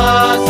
Thomas.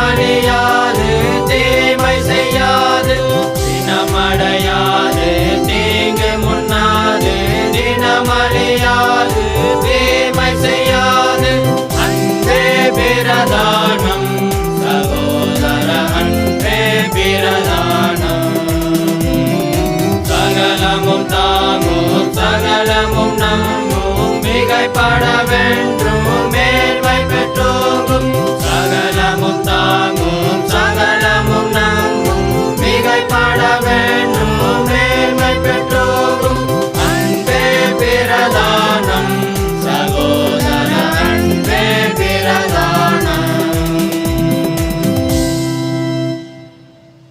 தினமறியாது தீமை செய்யாது. தினமடையாது தீங்கு முன்னாது. தினமடையாது தீமை செய்யாது. அன்பே பிரதானம் சகோதர அன்பே பிரதானம். சகலமும் தாமோ சகலமும் நம்பும் மிகைப்பட வேண்டும்.